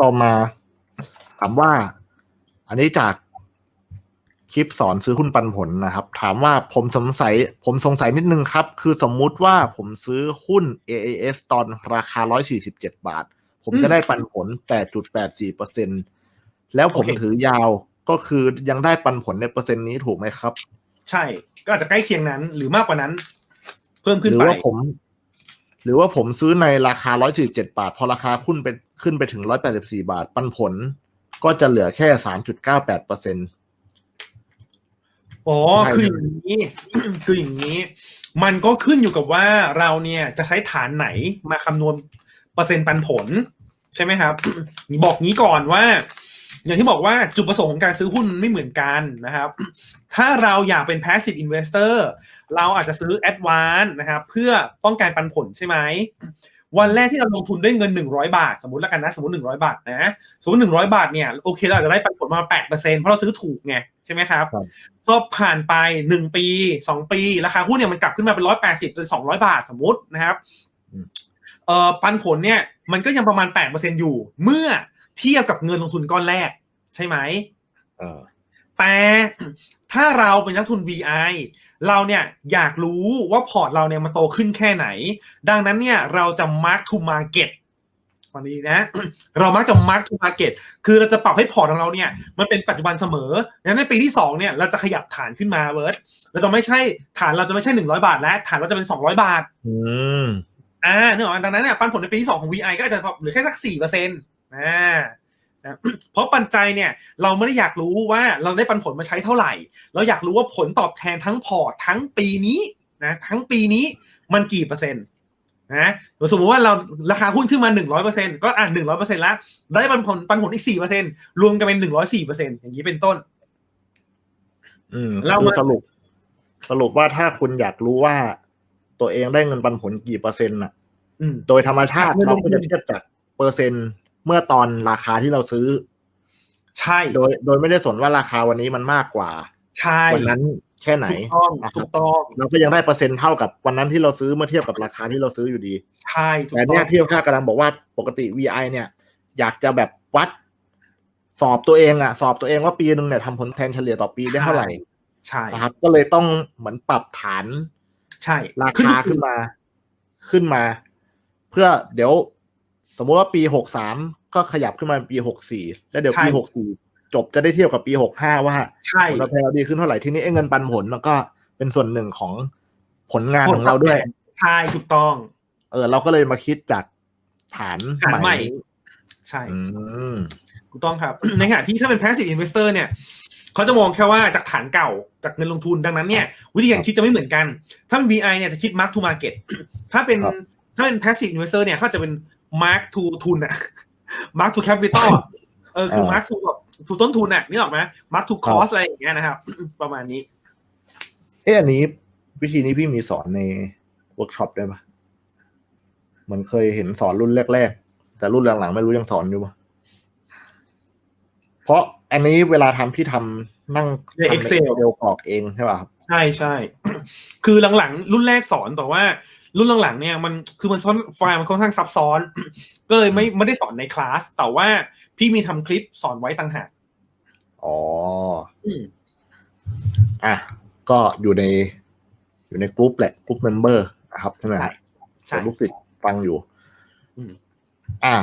ต่อมา ถามว่า อันนี้จากคลิปสอนซื้อหุ้นปันผลนะครับ ถามว่าผมสงสัย ผมสงสัยนิดนึงครับ คือสมมุติว่าผมซื้อหุ้น AAS ตอนราคา 147 บาท ผมจะได้ปันผล 8.84เปอร์เซ็นแล้วผมโอเคถือยาวก็คือยังได้ปันผลในเปอร์เซ็นต์นี้ถูกไหมครับ ใช่ ก็อาจจะใกล้เคียงนั้น หรือมากกว่านั้น เพิ่มขึ้นหรืไปว่าผม หรือว่าผมซื้อในราคา 147 บาท พอราคาขึ้นไปขึ้นไปถึง 184 บาท ปันผลก็จะเหลือแค่ 3.98เปอร์เซ็นต์อ๋อใช่คืออย่างนี้ คืออย่างนี้ มันก็ขึ้นอยู่กับว่าเราเนี่ยจะใช้ฐานไหนมาคำนวณเปอร์เซ็นต์ปันผล ใช่ไหมครับ บอกงี้ก่อนว่า อย่างที่บอกว่าจุดประสงค์ของการซื้อหุ้นมันไม่เหมือนกันนะครับ ถ้าเราอยากเป็น passive investor เราอาจจะซื้อ advance นะครับเพื่อป้องกันปันผลใช่ไหมวันแรกที่เราลงทุนด้วยเงิน 100 บาท สมมติแล้วกันนะสมมติ 100 บาทนะสมมติ 100 บาทเนี่ยโอเคเราอาจจะได้ปันผลมา8%เพราะเราซื้อถูกไงใช่ไหมครับครับพอผ่านไป 1 ปี 2 ปีราคาหุ้นเนี่ยมันกลับขึ้นมาเป็น 180เป็น200 บาทสมมตินะครับอืมเอ่อปันผลเนี่ยมันก็ยังประมาณ8%อยู่เมื่อ เทียบกับเงินลงทุนก้อนแรก ใช่ไหมเออแต่ถ้าเราเป็นนักทุน VI เราเนี่ยอยากรู้ว่าพอร์ตเราเนี่ยมันโตขึ้นแค่ไหน ดังนั้นเนี่ยเราจะ mark to market วันนี้นะ เรามักจะ mark to market คือเราจะปรับให้พอร์ตของเราเนี่ยมันเป็นปัจจุบันเสมอดังนั้นในปีที่สองเนี่ยเราจะขยับฐานขึ้นมาเวิร์ดเราจะไม่ใช่ฐานเราจะไม่ใช่หนึ่งร้อยบาท แล้วฐานเราจะเป็นสองร้อยบาท อืมอ่าเนื่องจากดังนั้นเนี่ยปันผลในปีที่สองของ VI ก็อาจจะเหลือแค่สักสี่เปอร์เซ็นต์ อ่านะเพราะปัจจัยเนี่ยเราไม่ได้อยากรู้ว่าเราได้ปันผลมาใช้เท่าไหร่ เราอยากรู้ว่าผลตอบแทนทั้งพอร์ตทั้งปีนี้นะทั้งปีนี้มันกี่เปอร์เซ็นต์นะสมมติว่าเราราคาหุ้นขึ้นมาหนึ่งร้อยเปอร์เซ็นต์ก็อ่านหนึ่งร้อยเปอร์เซ็นต์แล้วได้ปันผลปันผลอีกสี่เปอร์เซ็นต์รวมกันเป็นหนึ่งร้อยสี่เปอร์เซ็นต์อย่างนี้เป็นต้น อืมเราคือมาสรุป สรุปว่าถ้าคุณอยากรู้ว่า ตัวเองได้เงินปันผลกี่เปอร์เซ็นต์น่ะอืมโดยธรรมชาติไม่ต้เราองก็จะเทียบจากเปอร์เซ็นต์ เมื่อตอนราคาที่เราซื้อ ใช่โดย โดยไม่ได้สนว่าราคาวันนี้มันมากกว่า ใช่วันนั้นแค่ไหนถูกต้องนะครับถูกต้องเราก็ยังได้เปอร์เซ็นต์เท่ากับวันนั้นที่เราซื้อเมื่อเทียบกับราคาที่เราซื้ออยู่ดีใช่ถูกแต่ต้เนี่อยงที่ข้ากำลังบอกว่าปกติ VI เนี่ย อยากจะแบบวัด สอบตัวเองอะสอบตัวเองว่าปีหนึ่งเนี่ยทำผลแทนเฉลี่ยต่อปีได้เท่าไหร่ใช่นะครับ ก็เลยต้องเหมือนปรับฐาน ใช่ ราขึ้นคาขึ้นมา ขึ้นมา เพื่อเดี๋ยว สมมุติว่าปีหกสามก็ขยับขึ้นมาเป็นปีหกสี่แล้วเดี๋ยวปีหกสี่จบจะได้เทียบกับปีหกห้าว่าใช่ผลตอบแทนเราดีขึ้นเท่าไหร่ทีนี้ไอ้เงินปันผลมันก็เป็นส่วนหนึ่งของผลงานของเราด้วยใช่ถูกต้อง เออ เราก็เลยมาคิดจากฐานฐานใหม่ ใช่อืมถูกต้องครับ ในขณะที่ถ้าเป็น passive investor เนี่ยเขาจะมองแค่ว่าจากฐานเก่าจากเงินลงทุนดังนั้นเนี่ย วิธีการคิดจะไม่เหมือนกัน ถ้าเป็น VI เนี่ยจะคิด mark to market ถ้าเป็นครับถ้าเป็น passive investor เนี่ยเขาจะเป็น mark to ทุนอะ mark to capital อะเออคือ mark to แบบ to ต้นทุนอะนึกออกไหม mark to cost อะไรอย่างเงี้ยนะครับ ประมาณนี้ เอ๊ะอันนี้ วิธีนี้พี่มีสอนในเวิร์กช็อปด้วยปะเหมือนเคยเห็นสอนรุ่นแรก ๆ แต่รุ่นหลังๆ ไม่รู้ยังสอนอยู่ปะเพราะอันนี้เวลาทำพี่ทำนั่งในทำ Excel เดลกรอกเองใช่ป่ะครับใช่ใช่คือหลังๆ รุ่นแรกสอนแต่ว่า รุ่นหลังๆเนี่ยมันคือมันซ้อนไฟล์มันค่อนข้างซับซ้อน ก็เลยไม่ไม่ได้สอนในคลาส แต่ว่าพี่มีทำคลิปสอนไว้ต่างหากอ๋ออืมอะก็อยู่ในอยู่ในกลุ่มแหละกลุ่มเมมเบอร์นะครับใช่ไหมใช่ใช่ส่วนลูกศิษย์ฟังอยู่อืมอะ